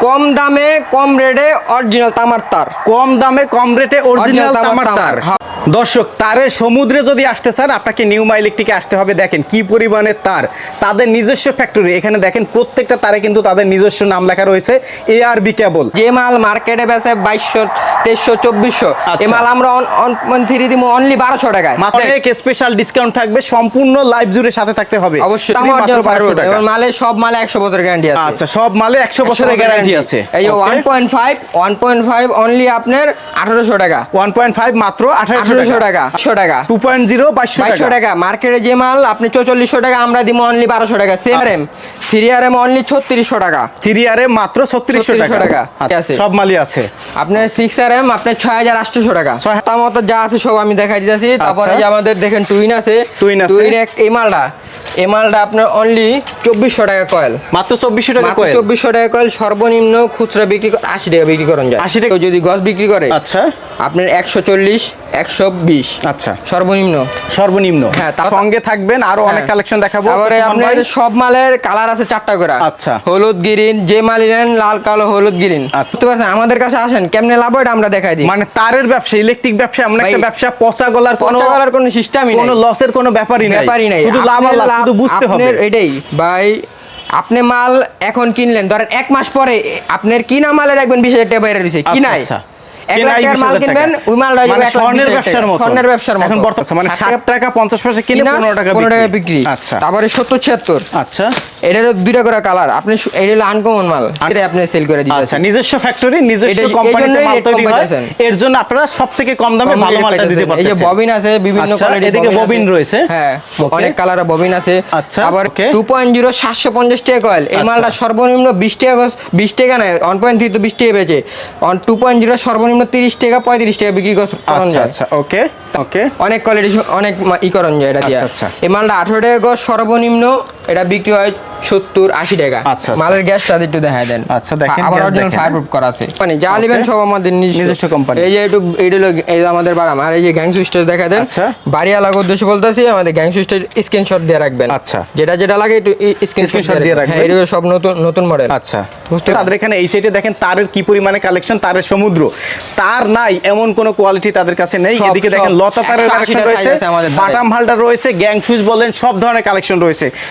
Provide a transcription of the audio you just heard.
কম দামে কম রেটে অরিজিনাল তামার তার। কম দামে কম রেটে অরিজিনাল তামার তার। হ্যাঁ। দর্শক তারের সমুদ্রে যদি আসতে চান আপনাকে নিউ মাই ইলেকট্রিকে আসতে হবে। দেখেন কি পরিমাণে তার। তাদের নিজস্ব ফ্যাক্টরি এখানে দেখেন প্রত্যেকটা তারে কিন্তু তাদের নিজস্ব নাম লেখা রয়েছে এ আর বি কেবল যে মাল মার্কেটে বেচে বাইশশো তেইশশো চব্বিশশো আচ্ছা। এ মাল আমরা থ্রি দিব অনলি বারোশো টাকায়। মাত্র স্পেশাল ডিসকাউন্ট থাকবে সম্পূর্ণ লাইভ জুড়ে সাথে থাকতে হবে। অবশ্যই। মাত্র আমার অরিজিনাল 500 ফায়ারউড টাকা। এবং মালে সব মালে একশো বছর গ্যারান্টি আচ্ছা সব মালে একশো বছরের গ্যারান্টি আছে। এই যে one point five one point five only আপনার আঠারোশো টাকা। ওয়ান পয়েন্ট ফাইভ মাত্র আঠারোশো টাকা। একশো টাকা। টু পয়েন্ট জিরো বাইশশো টাকা। মার্কেটে যে মাল আপনি চৌচল্লিশশো টাকা আমরা দিব অনলি বারোশো টাকা। Same R M three R M only ছত্রিশশো টাকা। থ্রি আরে মাত্র ছত্রিশশো টাকা। আচ্ছা, আছে। সব মালই আছে। আপনার সিক্স আর এম আপনার ছয় হাজার আটশোশো টাকা। তার মতো যা আছে সব আমি দেখাই দিতেছি। তারপরে আচ্ছা। যে আমাদের দেখেন টুইন আছে। টুইন আছে। টুইন এক এই মালটা। এই মালটা আপনার অনলি চব্বিশশো টাকা কয়েল মাত্র চব্বিশশো টাকা চব্বিশশো টাকা কয়েল সর্বনিম্ন খুচরা বিক্রি করে আশি টাকা বিক্রি করেন যায়। 80 টাকা? যদি গছ বিক্রি করে আচ্ছা। আপনার একশো চল্লিশ একশো বিশ। আচ্ছা। সর্বনিম্ন। সর্বনিম্ন। হ্যাঁ, তা- সঙ্গে থাকবেন আরও অনেক হ্যাঁ। কালেকশন দেখাবো। তারপরে আপনার সব মালের কালার আছে চারটা করে। আচ্ছা। হলুদ গ্রিন যে মাল নেন লাল কালো হলুদ গ্রিন আচ্ছা। বুঝতে পারছেন? আমাদের কাছে আসেন কেমনে লাভ হয় আমরা দেখাই দিই। মানে তারের ব্যবসা ইলেকট্রিক ব্যবসা এমন একটা ব্যবসা পচা গলার কোনো করার কোনো সিস্টেমই কোনো লসের কোনো ব্যাপারই নাই। ব্যাপারই নাই। শুধু লাভ লাভ শুধু বুঝতে হবে। এটাই। ভাই আপনি মাল এখন কিনলেন ধরেন এক মাস পরে আপনার কিনা মালে দেখবেন বিশ হাজার টাকা বাইরে রয়েছে। আচ্ছা, নাই আচ্ছা। এক লাখ টাকার মাল কিনবেন ওই মালটা যাবে মানে এক লাখ স্বর্ণের ব্যবসার মতো। স্বর্ণের ব্যবসার মতো। এখন বর্তমানে মানে টাকা পয়সা কিনে টাকা টাকা বিক্রি। আচ্ছা। তারপরে আচ্ছা। এটারও দুইটা করে কালার আপনি এটা হলো আনকমন মাল। এটা আপনি সেল করে আচ্ছা নিজস্ব ফ্যাক্টরি নিজস্ব কোম্পানিতে মাল তৈরি হয়। এর জন্য আপনারা সব কম দামে ভালো মালটা দিতে এই যে ববিন আছে বিভিন্ন কোয়ালিটির এদিকে ববিন রয়েছে। হ্যাঁ অনেক কালারের ববিন আছে। আচ্ছা, আবার okay. টু পয়েন্ট জিরো সাতশো পঞ্চাশ টাকা কয়েল এই। মালটা সর্বনিম্ন টাকা টাকা তো টাকা বেচে। সর্বনিম্ন তিরিশ টাকা পঁয়ত্রিশ টাকা বিক্রি করুন আচ্ছা যায়। আচ্ছা ওকে ওকে। অনেক কোয়ালিটি অনেক ই করন যায় এটা দিয়ে। আচ্ছা, আচ্ছা। এই মালটা আঠারো টাকা গজ সর্বনিম্ন এটা বিক্রি হয় সত্তর আশি টাকা। আচ্ছা, আচ্ছা। মালের গ্যাসটা একটু দেখা দেন। আচ্ছা, দেখেন, আবার অরিজিনাল করা আছে। মানে যা নেবেন সব আমাদের নিজস্ব। company। এই যে একটু এইটা হলো এই আমাদের বাড়াম আর এই যে গ্যাং সুইচটা দেখা দেন। আচ্ছা। বাড়ি উদ্দেশ্য বলতেছি আমাদের গ্যাং সুইচটার স্ক্রিনশট দিয়ে রাখবেন। আচ্ছা। যেটা যেটা লাগে একটু স্ক্রিনশট দিয়ে রাখবেন। হ্যাঁ এটা সব নতুন নতুন মডেল আচ্ছা। তাদের এখানে এই সাইডে দেখেন তারের কি পরিমাণে কালেকশন তারের সমুদ্র। তার নাই এমন কোনো কোয়ালিটি তাদের কাছে নেই। এদিকে দেখেন লতা তারের 180 কালেকশন রয়েছে। বাটাম হালটা রয়েছে গ্যাং সুইচ বলেন সব ধরনের কালেকশন রয়েছে।